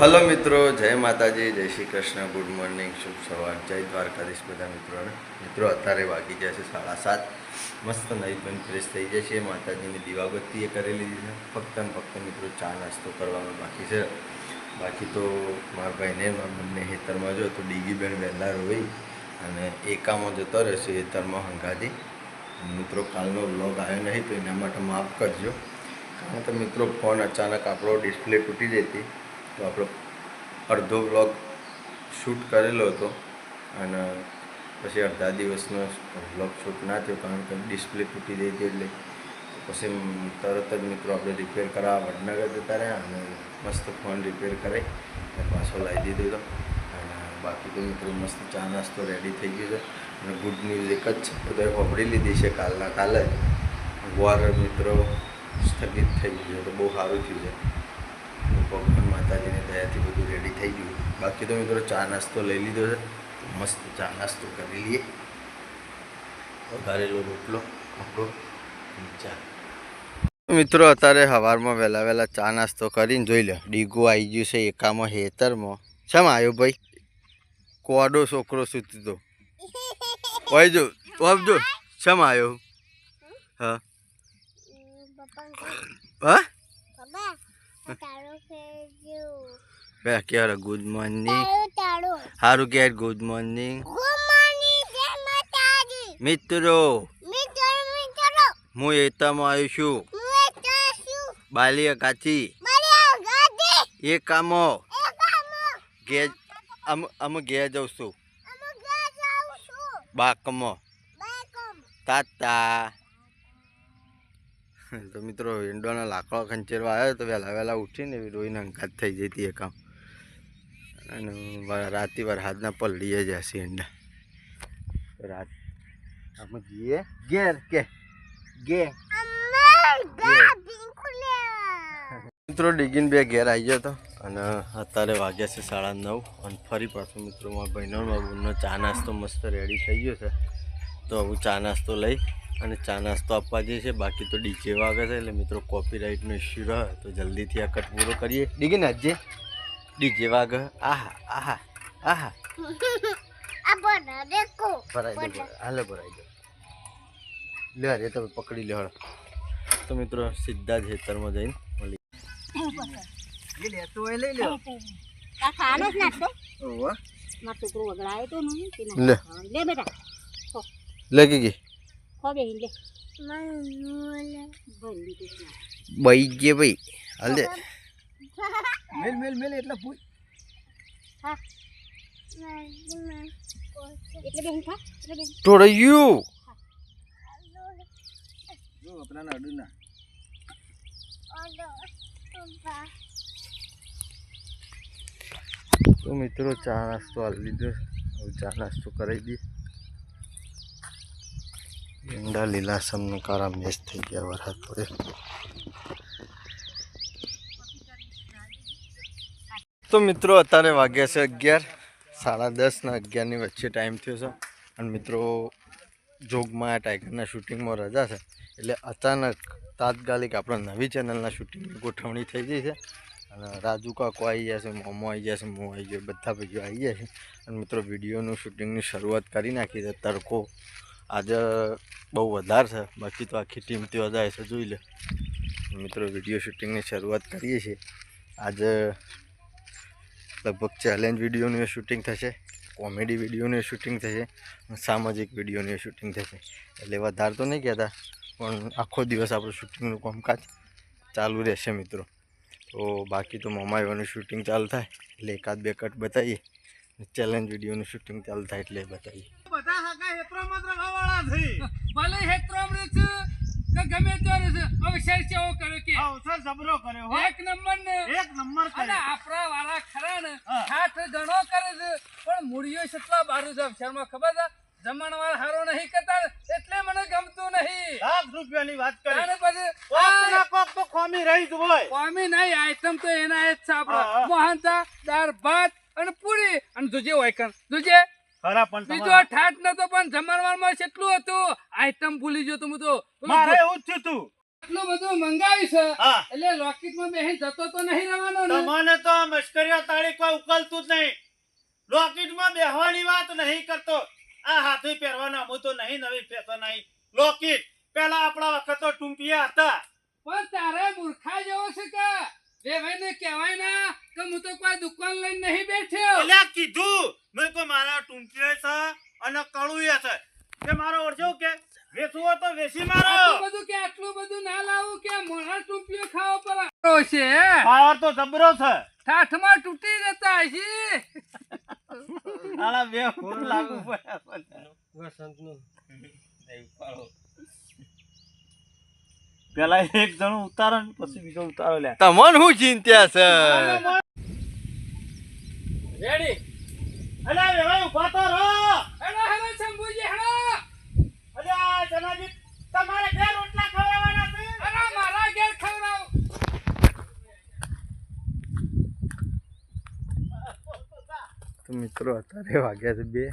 Hello મિત્રો, જય માતાજી, જય શ્રી કૃષ્ણ, ગુડ મોર્નિંગ, શુભ સવાર, જય દ્વારકાધીશ બધા મિત્રોને. મિત્રો, અત્યારે વાગી ગયા છે સાડા સાત. મસ્ત નહીં પણ ફ્રેશ થઈ જાય છે માતાજીની દીવાબત્તીએ કરી લીધી છે. ફક્ત ને ફક્ત મિત્રો, ચા નાસ્તો કરવાનો બાકી છે. બાકી તો મારા ભાઈને, મારા બંને હેતરમાં જો તો ડીગીબેન વહેલા રોઈ અને એકામાં જતો રહેશે હેતરમાં હંગાથી. મિત્રો, કાલનો વ્લોગ આવ્યો નહીં, તો એના માટે માફ કરજો. કારણ કે મિત્રો ફોન અચાનક આપણો ડિસ્પ્લે તૂટી જતી. તો આપણો અડધો વ્લોગ શૂટ કરેલો હતો. અને પછી અડધા દિવસનો વ્લોગ શૂટ ના થયો, કારણ કે ડિસ્પ્લે તૂટી ગઈ હતી એટલે. પછી તરત જ મિત્રો આપણે રિપેર કરાવવા વડનગર જતા રહ્યા અને મસ્ત ફોન રિપેર કરાવી અને પાછો લાવી દીધો હતો. અને બાકી તો મિત્રો મસ્ત ચા નાસ્તો રેડી થઈ ગયો છે. અને ગુડ ન્યૂઝ એક જ છે તો વાપરી લીધી છે કાલના કાલે. જ વોર મિત્રો સ્થગિત થઈ ગયું તો બહુ સારું થયું છે. ભગવાન માતાજીની દયાથી બધું રેડી થઈ ગયું. બાકી તો મિત્રો ચા નાસ્તો લઈ લીધો છે. મસ્ત ચા નાસ્તો કરી લઈએ. વઘારેલો રોટલો, આપણો ચા. મિત્રો, અત્યારે સવારમાં વહેલા વહેલા ચા નાસ્તો કરીને જોઈ લો. ડીગો આવી ગયું છે એકામાં હેતરમાં. શેમ આવ્યો ભાઈ? કોડો છોકરો સૂતી તો ભાઈ જો આપજો આવ્યો? હા. હા? બે ક્યારે ગુડ મોર્નિંગ સારું કે ગુડ મોર્નિંગ મિત્રો. હું એતામાં આવ્યો છું. બાલિયા કાચી એ કામો. ઘેર અમ અમે ઘેર જઉં છું. બાકમાં. તાતા. તો મિત્રો વિન્ડોના લાકડો ખંચેરવા આવ્યો તો વહેલા વહેલા ઉઠીને રોઈને અંકાત થઈ જતી એ કામ અને રાતે વરસાદના પલડીએ જશે ઈંડા રાત આપણે જઈએ. ઘેર કે ગે મિત્રો ડીગીન બે ઘેર આવી ગયો હતો અને અત્યારે વાગ્યા છે સાડા નવ અને ફરી પાછું મિત્રો મારા ભાઈનો ને મારા બહેનનો ચા નાસ્તો મસ્ત રેડી થઈ ગયો છે. તો હું ચા નાસ્તો લઈ અને ચા નાસ્તો આપવા જઈએ છે બાકી તો ડીજે વાગે છે એટલે મિત્રો કોપીરાઇટનો ઇસ્યુ રહે. તો જલ્દીથી આ કટ પૂરો કરીએ. ડીગે ને આજે ડીજે વાગે. આહા આહા આહા. ભરાઈ દો હાલે ભરાઈ દો લે અરે તમે પકડી લે તો મિત્રો સીધા જ હેતરમાં જઈને મળી. ખાવાનો જ નાસ્તો. ઓવા મારો છોકરો વગડાયો તો નહીં લે. ખાવાનો. લે બેટા. લે કે ગઈ ખો બેહી લે ભરી દીધું છે. બઈ ગયે ભાઈ હાલ દે મેલ મેલ મેલ એટલે પૂછ હા એટલે બેહી ખા એટલે બેહી થોડું જો આપણા ના અડું ના તો મિત્રો ચા નાસ્તો હાલ લીધો હવે ચા નાસ્તો કરાવી દઈએ ઈંડા લીલાસમ ને કારા મેચ થઈ ગયા વરસાદ પડે તો મિત્રો, અત્યારે વાગ્યા છે અગિયાર. સાડા દસ ને અગિયારની વચ્ચે ટાઈમ થયો છે. અને મિત્રો, જોગમાં ટાઈગરના શૂટિંગમાં રજા છે. એટલે અચાનક તાત્કાલિક આપણા નવી ચેનલના શૂટિંગની ગોઠવણી થઈ ગઈ છે. અને રાજુ કાકો આવી ગયા છે, મોમો આવી છે હું આવી ગયો, બધા ભાઈઓ આવી ગયા છે. અને મિત્રો વિડીયોનું શૂટિંગની શરૂઆત કરી નાખી છે, તડકો આજે બહુ વધારે છે. બાકી તો આખી ટીમ તે વધારે છે, જોઈ લે. મિત્રો વીડિયો શૂટિંગની શરૂઆત કરીએ છીએ. આજે લગભગ ચેલેન્જ વિડીયોનું શૂટિંગ થશે કોમેડી વિડીયોનું શૂટિંગ થશે સામાજિક વિડીયોનું શૂટિંગ થશે. એટલે વધારે તો નહીં કહેતા, પણ આખો દિવસ આપણું શૂટિંગનું કામકાજ ચાલુ રહેશે, મિત્રો. તો બાકી તો મોમાઈવાનું શૂટિંગ ચાલુ થાય, એટલે એકાદ બે કટ બતાવીએ. ચેલેન્જ વિડીયોનું શૂટિંગ ચાલુ થાય એટલે બતાવીએ. હેતરામાં છે. ભલે હેતરામણી છે કે ગમે ત્યારે છે હવે શેર કેવો કર્યો કે? અવસર જબરો કર્યો હો. એક નંબર ને. એક નંબર અને આપણા વાળા ખરા ને હાથ ઘણો કરે છે. પણ મૂળિયો કેટલા બારું છે શહેરમાં ખબર છે? જમણવાર હારો નહીં કરતા એટલે મને ગમતું નહીં. લાખ રૂપિયાની વાત કરી. અને પછી કોક આ ના કોક તો ખોમી રહી જ હોય. કોમી નહીં આઈટમ તો એના જ છે મોહનતા દાળ ભાત અને પૂરી. અને જોજે હોય કણ જોજે. ખરા પણ બીજો ઠાટ નતો પણ જમણવારમાં કેટલું હતું? આઈટમ ભૂલી ગયો તું તો મારે એવું જ થયું આટલું બધું મંગાવી છે? એટલે લોકેટમાં બેહી જતો તો નહીં રહેવાનો ને? તમને તો મશ્કરીઓ તાળી કોઈ ઉકલતું જ નહીં. લોકેટમાં બેહવાની વાત નહીં કરતો. આ હાથે પહેરવાના હું તો નહીં નવી ફેશન નહીં લોકેટ પેલા આપણા વખત તો ટૂંપિયા હતા. પણ તારે મૂર્ખા જેવો છે કે? કહેવાય ના કે હું તો કોઈ દુકાન લઈને નહીં બેઠ્યો. એટલે કીધું. મેં કોઈ મારા ટૂંપિયા છે અને કળુયા છે. કે મારો ઓળખ્યો કે વેચવું હોય તો વેચી મારો. બધું કે આટલું બધું ના લાવું કે મોઢા ટૂંપીઓ ખાવો પડે છે પાવર તો જબરો છે. ઠાઠમાં તૂટી જતા આલા બે ફૂલ લાગુ પડ્યા પેલા એક જણો ઉતારો ને પછી બીજો ઉતારો લે. તમને શું ચિંતા છે? રેડી અલે વેવાઈ ઊભા તો રહો. Hello hello Shambhuji hello. અલે જનાજી તમારે ઘેર રોટલા ખવડાવવાના છે? અરે મારા ઘેર ખવડાવ. મિત્રો અત્યારે વાગ્યા છે બે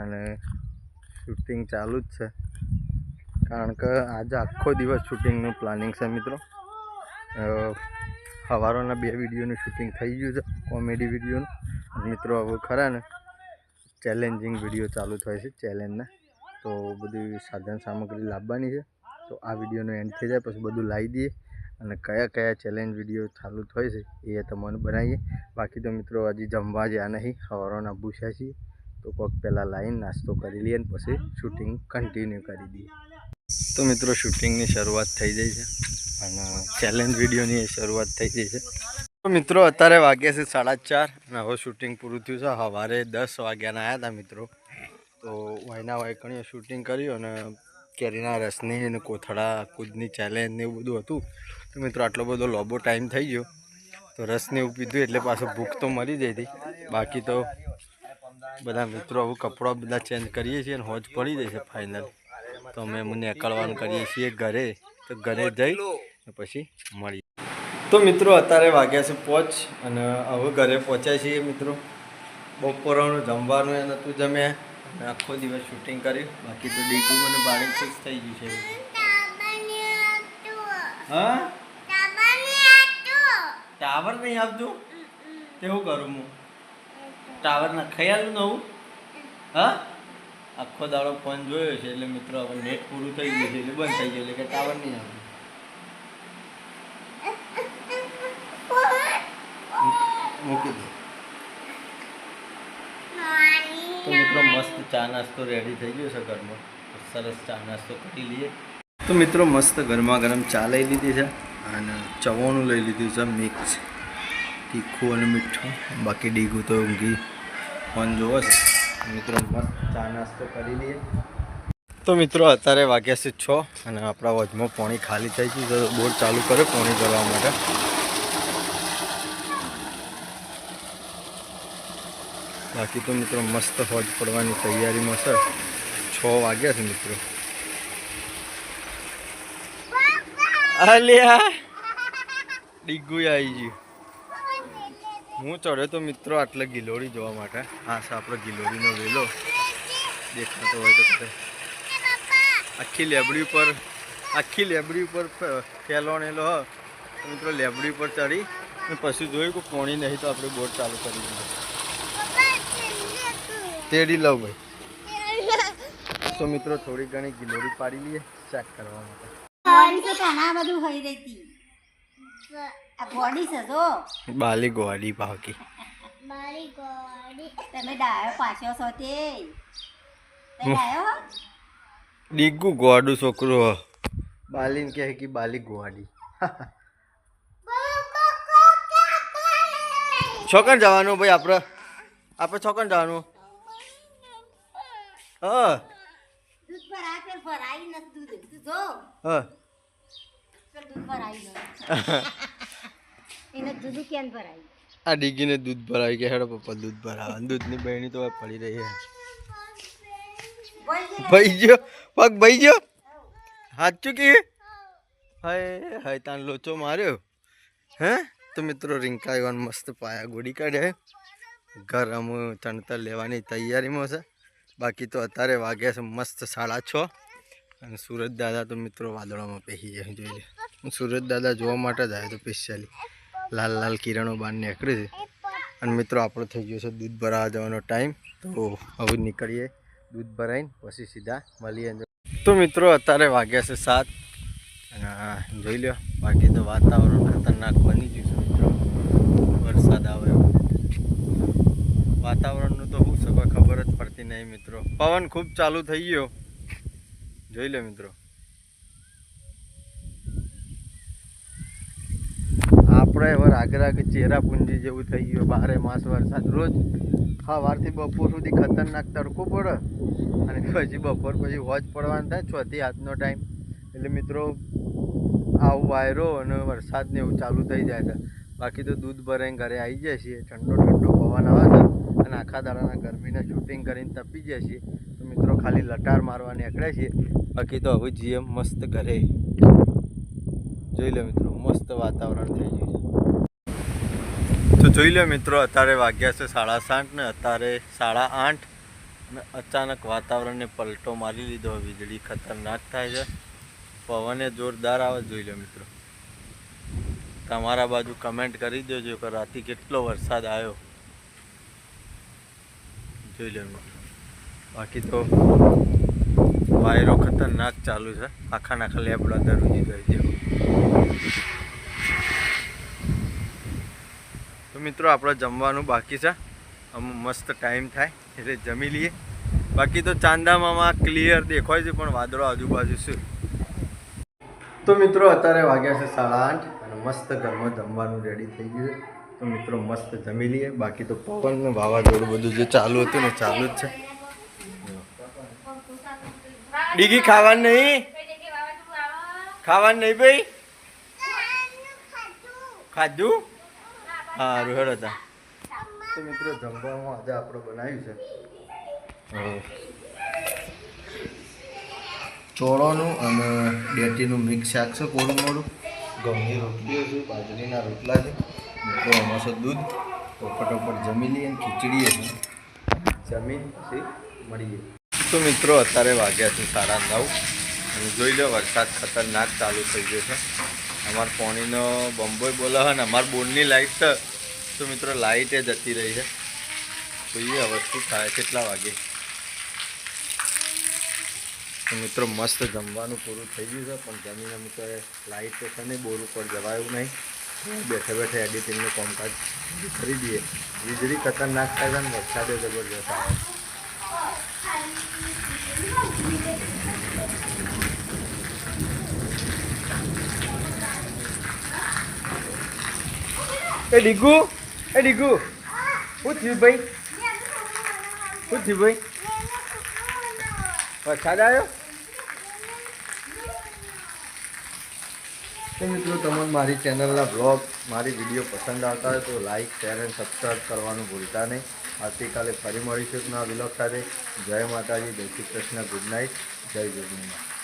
અને શૂટિંગ ચાલુ જ છે. કારણ કે આજે આખો દિવસ શૂટિંગનું પ્લાનિંગ છે મિત્રો. સવારોના બે વિડીયોનું શૂટિંગ થઈ ગયું છે કોમેડી વિડીયોનું. મિત્રો હવે ખરા ને ચેલેન્જિંગ વીડિયો ચાલુ થાય છે ચેલેન્જના તો બધી સાધન સામગ્રી લાવવાની છે. તો આ વિડીયોનો એન્ડ થઈ જાય, પછી બધું લાવી દઈએ. અને કયા કયા ચેલેન્જ વીડિયો ચાલુ થાય છે, એ તમને બનાવીએ. બાકી તો મિત્રો હજી જમવા જ્યાં નહીં સવારોના ભૂસ્યા છીએ. તો કોઈક પહેલાં લાવીને નાસ્તો કરી લઈએ ને પછી શૂટિંગ કન્ટિન્યુ કરી દઈએ. તો મિત્રો, શૂટિંગની શરૂઆત થઈ જાય છે અને ચેલેન્જ વિડીયોની શરૂઆત થઈ જાય છે. તો મિત્રો, અત્યારે વાગ્યા છે સાડા ચાર અને હવે શૂટિંગ પૂરું થયું છે. સવારે દસ વાગ્યાના આવ્યા હતા મિત્રો. તો વાયના વાયકણીએ શૂટિંગ કર્યું અને કેરીના રસની અને કોથળા, કૂદની ચેલેન્જ ને એવું બધું હતું. તો મિત્રો, આટલો બધો લોબો ટાઈમ થઈ ગયો. તો રસને એવું પીધું એટલે પાછો ભૂખ તો મરી જઈ હતી. બાકી તો બધા મિત્રો આવું કપડાં બધા ચેન્જ કરીએ છીએ અને હોજ પડી જાય છે ફાઇનલ તો અમે મને નીકળવાનું કરીએ છીએ ઘરે. તો ઘરે જઈ પછી મળીએ. તો મિત્રો અત્યારે વાગ્યા છે પહોંચ અને હવે ઘરે પહોંચ્યા છીએ મિત્રો. બપોરનું જમવાનું એ નહોતું જમ્યા અને આખો દિવસ શૂટિંગ કર્યું. બાકી તો ડીકુ મને બાળી ફિક્સ થઈ ગયું છે. હા? ટાવર નહીં આપજો? તેવું કરું હું? ટાવર નખાઈ આલું નવું? હા? આખો દાડો ફોન જોયો છે એટલે મિત્રો હવે નેટ પૂરું થઈ ગયું છે, એટલે બંધ થઈ ગયું એટલે કે ટાવર નહીં આવે. મૂકી દે. તો મિત્રો મસ્ત ચા નાસ્તો રેડી થઈ ગયો છે ઘરમાં સરસ ચા નાસ્તો કરી લઈએ. તો મિત્રો મસ્ત ગરમા ગરમ ચા લઈ લીધી છે અને ચવાણું લઈ લીધું છે, મિક્સ તીખું અને મીઠું. બાકી ડીગું તો ઊંઘી ફોન જોવો છે. મિત્રો મસ્ત ચા નાસ્તો કરી લઈએ. તો મિત્રો અત્યારે વાગ્યા છે છ અને આપણા વચમાં પાણી ખાલી થઈ ગયું તો બોર ચાલુ કર્યો પાણી ભરવા માટે. બાકી તો મિત્રો મસ્ત હોજ પડવાની તૈયારીમાં છે. છ વાગ્યા છે મિત્રો. અલ્યા! ડીગુ આવી ગયું. હું ચડ્યો તો મિત્રો આટલે ગિલોડી જોવા માટે. હા, છે આપણો ગિલોડીનો વેલો. દેખાતો હોય તો આખી લેબડી ઉપર, આખી લેબડી ઉપર ફ- ફેલવાણેલો, હ. મિત્રો લેબડી ઉપર ચડી અને પછી જોયું કે પોણી નહીં તો આપણે બોટ ચાલુ કરી દીધું. તેડી લઉં ભાઈ. તો મિત્રો થોડી ઘણી ગિલોરી પાડી લઈએ ચેક કરવા માટે. બધું હોય રહેતી આ બોડી છે બાલી ગોવાડી ભાવકી. તમે ડાયો પાછો છો તે. તે ડાયો ડીગુ ગોવાડું છોકરો. હ બાલીને કહે કે બાલી ગોવાડી છોકન જવાનું ભાઈ આપણે. આપણે છોકન જવાનું. હા. દૂધ ભરાય પેલ ભરાય નથી દૂધ. જો. હા. દૂધ ભરાય નથી દૂધ કેમ ભરાય. આ ડીગીને દૂધ ભરાય કે હેડો પપ્પા દૂધ ભરાવા. દૂધની બહેણી તો પડી રહી છે બોલ ભાઈ ગયો? પગ ભાઈ ગયો? હાથ ચૂકી હાય હાય તાન લોચો માર્યો. હે? તો મિત્રો રિંકા મસ્ત પાયા ગોડી કાઢે ઘર અમુ ચણતર લેવાની તૈયારીમાં છે. બાકી તો અત્યારે વાગ્યા છે મસ્ત સાડા છ. અને સુરત દાદા તો મિત્રો વાદળોમાં પહેરી જાય જોઈ લે સુરત દાદા જોવા માટે જ આવ્યો હતો સ્પેશિયલી લાલ લાલ કિરણો બહાર નીકળી છે. અને મિત્રો, આપણો થઈ ગયો છે દૂધ ભરાવા જવાનો ટાઈમ. તો હવે નીકળીએ દૂધ ભરાઈને, પછી સીધા મળીએ. તો મિત્રો, અત્યારે વાગ્યા છે સાત. અને જોઈ લો બાકી તો વાતાવરણ ખતરનાક બની ગયું છે મિત્રો. વરસાદ આવે. વાતાવરણનું તો શું સભા ખબર જ પડતી નહીં મિત્રો. પવન ખૂબ ચાલુ થઈ ગયો. જોઈ લો મિત્રો. આપણે હવે આગ્રા કે ચેરાપુંજી જેવું થઈ ગયું, બારે માસ વરસાદ. રોજ સવારથી બપોર સુધી ખતરનાક તડકો પડે અને પછી બપોર પછી વોચ પડવાનું થાય છથી આજનો ટાઈમ એટલે મિત્રો, આવું વાયરો અને વરસાદ ને એવું ચાલુ થઈ જાય છે. બાકી તો દૂધ ભરાઈને ઘરે આવી જાય છીએ, ઠંડો ઠંડો પવન આવે છે અને આખા દાડાના ગરમીને શૂટિંગ કરીને તપી જાય છીએ. તો મિત્રો, ખાલી લટાર મારવા નીકળે છીએ. બાકી તો હવે જીએમ મસ્ત ઘરે. જોઈ લો મિત્રો, મસ્ત વાતાવરણ થઈ ગયું છે. જોઈ લો મિત્રો, અત્યારે વાગ્યા છે સાડા સાત ને અત્યારે સાડા આઠ અને અચાનક વાતાવરણને પલટો મારી લીધો, વીજળી ખતરનાક થાય છે. પવને જોરદાર આવે, જોઈ લો મિત્રો. તમારા બાજુ કમેન્ટ કરી દેજો કે રાતે કેટલો વરસાદ આવ્યો. જોઈ લો મિત્રો. બાકી તો વાયરો ખતરનાક ચાલુ છે. આખા નાખા લેબડા દરરોજી ગઈ દેવું તો મિત્રો આપણે જમવાનું બાકી છે. અમુક મસ્ત ટાઈમ થાય એટલે જમી લઈએ. બાકી તો ચાંદામામાં ક્લિયર દેખાય છે પણ વાદળો આજુબાજુ છે. તો મિત્રો અત્યારે વાગ્યા છે સાડા આઠ અને મસ્ત ઘરમાં જમવાનું રેડી થઈ ગયું છે. તો મિત્રો મસ્ત જમી લઈએ. બાકી તો પવન ને વાવાઝોડું બધું જે ચાલુ હતું ને ચાલુ જ છે. ડીગી ખાવાનું નહીં? ખાવાનું નહીં ભાઈ? ખાધું? સારું હેડો હતા તો મિત્રો જમવામાં આજે આપણે બનાવ્યું છે. ચોળોનું અને ડેટીનું મિક્સ શાક છે કોળું મોડું ઘઉંની રોટલીઓ છે બાજરીના રોટલા છે. મિત્રો એમાં છે દૂધ. તો ફટોફટ જમી લઈએ અને ખીચડીએ છે જમીન પછી મળીએ. તો મિત્રો અત્યારે વાગ્યા છે સાડા નવ. અને જોઈ લો વરસાદ ખતરનાક ચાલુ થઈ ગયો છે. અમાર પાણીનો બંબોય બોલાવે ને, અમાર બોનની લાઈટ છે તો મિત્રો લાઈટ એ જતી રહી છે. જોઈએ હવે શું થાય, કેટલા વાગે? મિત્રો મસ્ત જમવાનું પૂરું થઈ ગયું છે, પણ જમીને મિત્રો લાઈટ તો છે નહીં, બોર ઉપર જવાયું નહીં. બેઠે બેઠે એડિટિંગનું કામકાજ કરી દઈએ. વીજળી ખતરનાક થાય છે ને, વરસાદે જબરજસ્ત આવે એ ડીગુ એ ડીગુ. શું થયું ભાઈ? શું થયું ભાઈ? વરસાદ આવ્યો? તો મિત્રો, તમને મારી ચેનલના બ્લોગ મારી વીડિયો પસંદ આવતા હોય તો લાઈક શેર અને સબસ્ક્રાઈબ કરવાનું ભૂલતા નહીં. આવતીકાલે ફરી મળીશું નવા વિલોક સાથે. જય માતાજી, જય શ્રી કૃષ્ણ ગુડ નાઇટ જય નાઇટ